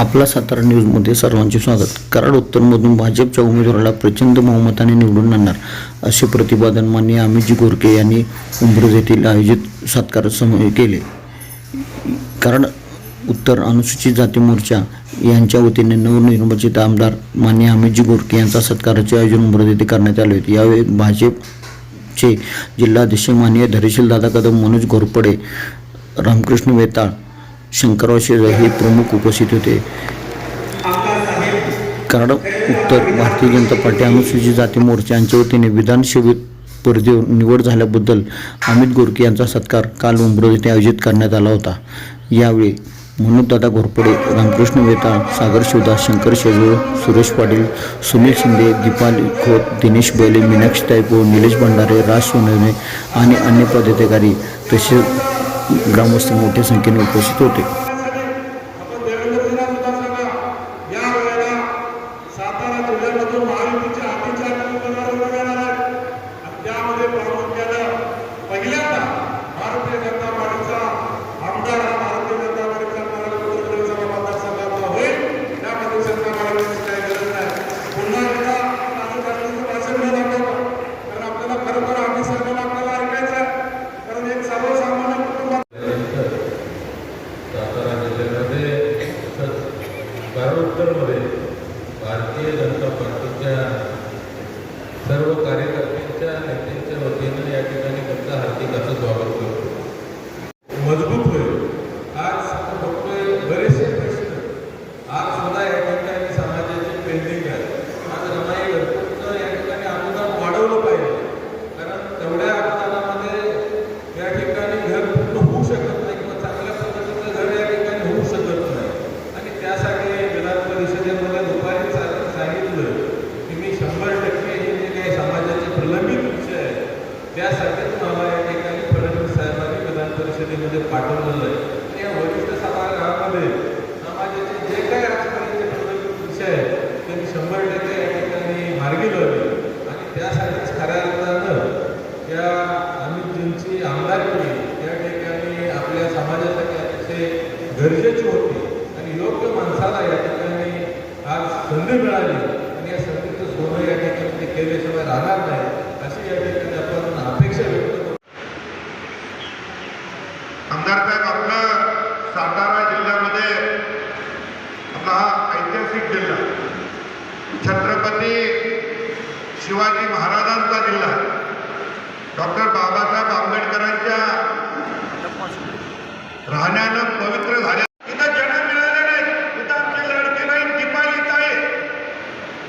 आपला सातारा न्यूजमध्ये सर्वांचे स्वागत. कराड उत्तरमधून भाजपच्या उमेदवाराला प्रचंड बहुमताने निवडून आणणार असे प्रतिपादन मान्य अमितजी गोरके यांनी उंब्रज येथील आयोजित सत्कार समोर केले. कराड उत्तर अनुसूचित जाती मोर्चा यांच्या वतीने नवनिर्वाचित आमदार मान्य अमितजी गोरके यांचा सत्काराचे आयोजन उंब्रज येथे करण्यात आले होते. यावेळी भाजपचे जिल्हाध्यक्ष माननीय धरेशील दादा कदम मनोज घोरपडे रामकृष्ण वेताळ शंकरराव शेजर हे प्रमुख उपस्थित होते. कारण उत्तर भारतीय जनता पार्टी अनुसूचित जाती मोर्चा यांच्या वतीने विधानसभेत स्पर्धेवर निवड झाल्याबद्दल अमित गोरके यांचा सत्कार काल उंब्रज येथे आयोजित करण्यात आला होता. यावेळी मनोजदादा घोरपडे रामकृष्ण मेहता सागर शिवदास शंकर शेजूळ सुरेश पाटील सुनील शिंदे दीपाली खोत दिनेश बैले मीनाक्षी तायपो निलेश भंडारे राज सोनवणे आणि अन्य पदाधिकारी तसेच ग्रामस्थ मोठ्या संख्येने उपस्थित होते. आपण या वेळेला सातारा जिल्ह्यामधून महायुतीच्या अतिचार उमेदवार उभे त्यामध्ये प्रामुख्यानं पहिल्यांदा भारतीय जनता पार्टीचा आमदार हा भारतीय जनता पार्टीचा मला उत्तर विधानसभा मतदारसंघाचा होईल त्यामध्ये शंका बाळगण्याची काही गरज नाही पुन्हा एकदा राजकारणाचं भाषण न दाखवतो कारण आपल्याला खरोखर आम्ही सर्वांना आपल्याला ऐकायचं आहे कारण एक सर्वसामान्य कुटुंबात सातारा जिल्ह्यामध्ये तसंच कराड उत्तरमध्ये भारतीय जनता पार्टीच्या सर्व कार्यकर्त्यांच्या नेत्यांच्या वतीनं या ठिकाणी त्यांचं हार्दिक असं स्वागत करतो मजबूत होईल आज आपण बघतोय बरेचसे प्रश्न आज सुद्धा या ठिकाणी समाजाचे पेंडिंग आहे आज रमाई घरकुलचं या ठिकाणी अनुदान वाढवलं पाहिजे कारण तेवढ्या अनुदानामध्ये या ठिकाणी घर पूर्ण होऊ शकत नाही किंवा चांगल्या पद्धतीचं घर या ठिकाणी होऊ शकत नाही आणि त्यासाठी विधान परिषदेमध्ये दुपारी सा- सांगितलं की मी शंभर टक्के हे जे काही समाजाचे प्रलंबित विषय आहेत त्यासाठीच मला या ठिकाणी फडणवीस साहेबांनी विधान परिषदेमध्ये पाठवलेलं आहे आणि या वरिष्ठ सभागृहामध्ये समाजाचे जे काही आजपर्यंत प्रलंबित विषय आहेत ते मी शंभर टक्के या ठिकाणी मार्गी लावले आणि त्यासाठीच खऱ्या अर्थानं त्या अमितजींची आमदारकी या ठिकाणी आपल्या समाजासाठी अतिशय गरजेची होती आणि योग्य माणसाला या ठिकाणी आज संधी मिळाली आणि या संधीचं सोनं या ठिकाणी ते केल्याशिवाय राहणार नाही अशी या ठिकाणी आपण अपेक्षा व्यक्त करतो आमदार साहेब आपलं सातारा जिल्ह्यामध्ये आपला हा ऐतिहासिक जिल्हा छत्रपती शिवाजी महाराजांचा जिल्हा डॉक्टर बाबासाहेब आंबेडकरांच्या राहण्यानं पवित्र झाल्या इथं जन्म मिळाले नाही इथं आमची लडकी नाही दीपाली ताई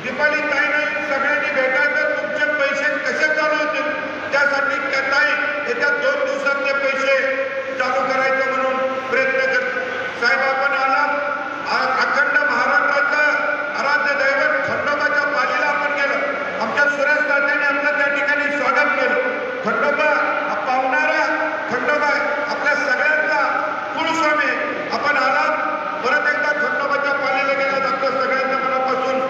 दीपाली ताई नाही सगळ्यांनी भेटायचं तुमचे पैसे कसे चालू होतील त्यासाठी त्या ताई येत्या दोन दिवसात ते पैसे चालू करायचे म्हणून प्रयत्न करत साहेब आपण आला. आ- अखंड महाराष्ट्राचं आराध्य दैवत खंडोबाच्या पालीला आपण गेलो. आमच्या सुरेश तात्याने आमचं त्या ठिकाणी स्वागत केलं. खंडोबा हा पावणारा खंडोबा आपल्या सगळ्यांचा कुलस्वामी. आपण आलात परत एकदा खंडोबाच्या पालीला गेलात आपल्या सगळ्यांच्या मनापासून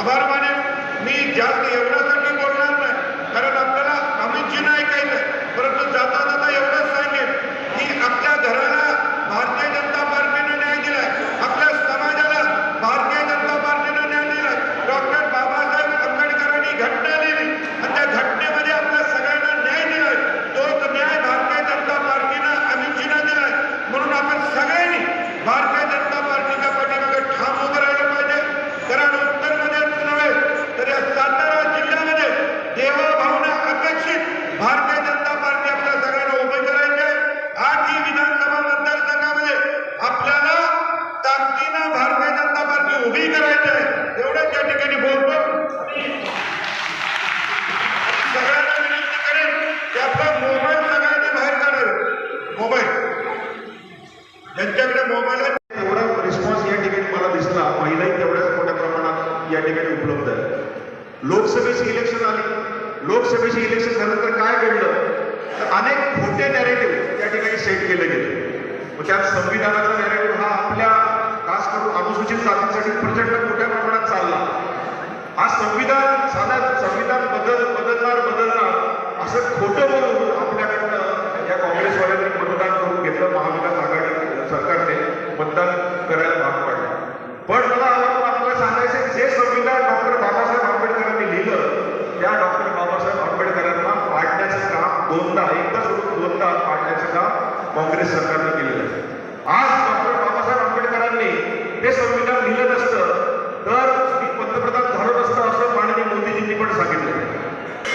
आभार मानेन. मी जास्त एवढ्यासाठी बोलणार नाही कारण आपल्याला अमितजीनं ऐकायचं आहे परंतु जाता जाता एवढंच सांगेन की आपल्या घराला भारतीय जनता पार्टीनं न्याय दिलाय आपल्या समाजाला भारतीय जनता पार्टीनं न्याय दिलाय डॉक्टर बाबासाहेब आंबेडकरांनी घटना लिहिली आणि त्या घटनेमध्ये आपल्या सगळ्यांना न्याय दिलाय तोच न्याय भारतीय जनता पार्टीनं अमितजींना दिलाय म्हणून आपण सगळ्यांनी भारतीय जनता पार्टीच्या पाठीमागे ठाम उभं राहिलं पाहिजे कारण उत्तरमध्येच नव्हे तर या सातारा जिल्ह्यामध्ये देवाभावना अपेक्षित भारतीय जनता पार्टी आपल्या सगळ्यांना उभी करायची आहे आज ही विधानसभा मतदारसंघामध्ये आपल्याला ताकदीनं भारतीय जनता पार्टी उभी करायची आहे एवढंच या ठिकाणी बोलतो सगळ्यांना विनंती करेन की आपला मोबाईल सगळ्यांनी बाहेर काढावे मोबाईल त्यांच्याकडे मोबाईल एवढा रिस्पॉन्स या ठिकाणी मला दिसला. महिलाही तेवढ्याच मोठ्या प्रमाणात या ठिकाणी उपलब्ध आहे. लोकसभेची इलेक्शन आली. लोकसभेची इलेक्शन झाल्यानंतर काय घडलं? तर अनेक खोटे नॅरेटिव्ह त्या ठिकाणी सेट केले गेले. मग त्यात संविधानाचा नॅरेटिव्ह हा आपल्या खास करून अनुसूचित जातीसाठी प्रचंड मोठ्या प्रमाणात चालला. आज संविधान साधा संविधान बदल बदलणार बदलणार असं खोटं बोलून आपल्याकडनं या काँग्रेसवाल्यांनी मतदान करून घेतलं महाविकास आघाडी सरकारने मतदान करायला भाग पाडलं पण त्या डॉक्टर बाबासाहेब आंबेडकरांना पाडण्याचं काम दोनदा एकदा सोडून दोनदा पाडण्याचं काम काँग्रेस सरकारने केलेलं आहे आज डॉक्टर बाबासाहेब आंबेडकरांनी ते संविधान लिहिलं नसतं तर मी पंतप्रधान झालो नसतं असं माननीय मोदीजींनी पण सांगितलं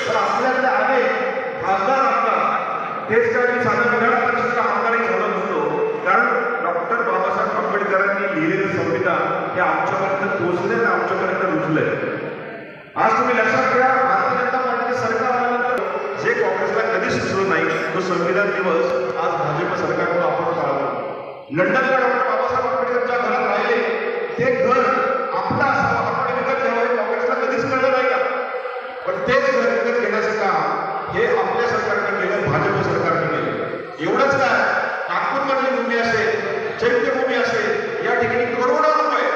तर आपल्याकडे अनेक खासदार आमदार तेच काय मी साधा विधान परिषदेचा आमदारही झालो नसतो कारण डॉक्टर बाबासाहेब आंबेडकरांनी लिहिलेलं संविधान हे आमच्यापर्यंत पोहोचले आणि आमच्यापर्यंत रुजलंय. आज तुम्ही लक्षात घ्या भारतीय जनता पार्टीचं सरकार आल्यानंतर जे काँग्रेसला कधी सुचलं नाही तो संविधान दिवस आज भाजप सरकारकडून आपण पाळतो लंडनला डॉक्टर बाबासाहेब आंबेडकरच्या घरात राहिले ते घर आपलं असावं आपण विकत घ्यावं हे काँग्रेसला कधीच कळलं नाही का पण तेच घर विकत घेण्याचं काम हे आपल्या सरकारने केलं भाजप सरकारने केलं एवढंच काय नागपूरमधली भूमी असेल चैत्यभूमी असेल या ठिकाणी करोडो रुपये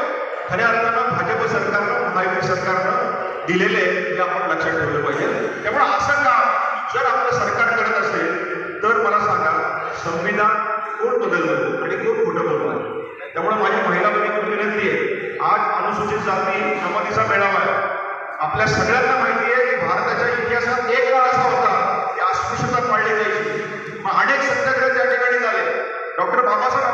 खऱ्या अर्थानं भाजप सरकारनं महायुती सरकारनं दिलेले हे आपण लक्षात ठेवलं पाहिजे. त्यामुळे असं का? जर आपलं सरकार करत असेल तर मला सांगा संविधान कोण बदललं? आणि कोण खोटं बदललं त्यामुळे माझी महिला बहिणी विनंती आहे. आज अनुसूचित जाती जमातीचा मेळावा आहे. आपल्या सगळ्यांना माहिती आहे की भारताच्या इतिहासात एक काळ असा होता की अस्पृश्यता पाळली जायची. मग अनेक सत्याग्रह त्या ठिकाणी झाले. डॉक्टर बाबासाहेब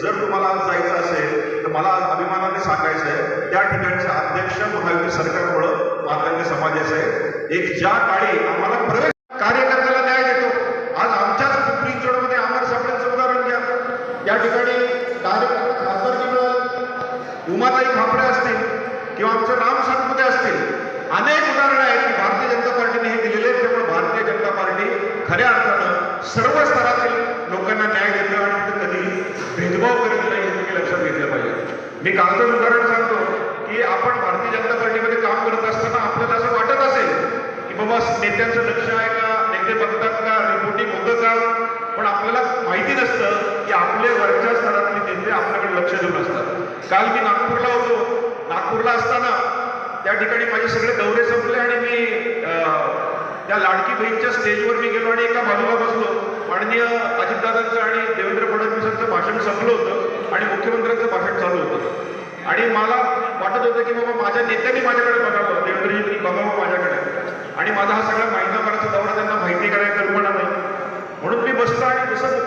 जर तुम्हाला आज जायचं असेल तर मला आज अभिमानाने सांगायचं आहे त्या ठिकाणचे अध्यक्ष महायुती सरकारमुळं मातंग समाजाचे आहे एक ज्या काळी आम्हाला प्रवेश कार्यकर्त्याला न्याय देतो आज आमच्याच पिंपरी चिंचवडमध्ये अमर साबळेंचं उदाहरण घ्या या ठिकाणी डायरेक्ट खासदारकी मिळाली उमाताई खापडे असतील किंवा आमचे राम सातपुते असतील. अनेक उदाहरणं आहेत की भारतीय जनता पार्टीने हे दिलेले आहेत त्यामुळे भारतीय जनता पार्टी खऱ्या अर्थानं सर्व स्तरातील लोकांना न्याय देतं आणि भेदभाव करत नाही हे तुम्ही लक्षात घेतलं पाहिजे. मी कालचं उदाहरण सांगतो की आपण भारतीय जनता पार्टीमध्ये काम करत असताना आपल्याला असं वाटत असेल की बाबा नेत्यांचं लक्ष आहे का नेते बघतात का रिपोर्टिंग होतं का? पण आपल्याला माहिती नसतं की आपले वरच्या स्तरातले नेते आपल्याकडे लक्ष देऊन असतात. काल मी नागपूरला होतो. नागपूरला असताना त्या ठिकाणी माझे सगळे दौरे संपले आणि मी अं, त्या लाडकी बहीणच्या स्टेजवर मी गेलो आणि एका बाजूला बसलो. माननीय अजितदादांचं आणि देवेंद्र फडणवीसांचं भाषण संपलं होतं आणि मुख्यमंत्र्यांचं भाषण चालू होतं. आणि मला वाटत होतं की बाबा माझ्या नेत्यांनी माझ्याकडे बघावं देवेंद्रजींनी बघावं माझ्याकडे. आणि माझा हा सगळा महिनाभराचा दौरा त्यांना माहिती करायला कल्पना नाही. म्हणून मी बसलो आणि जसं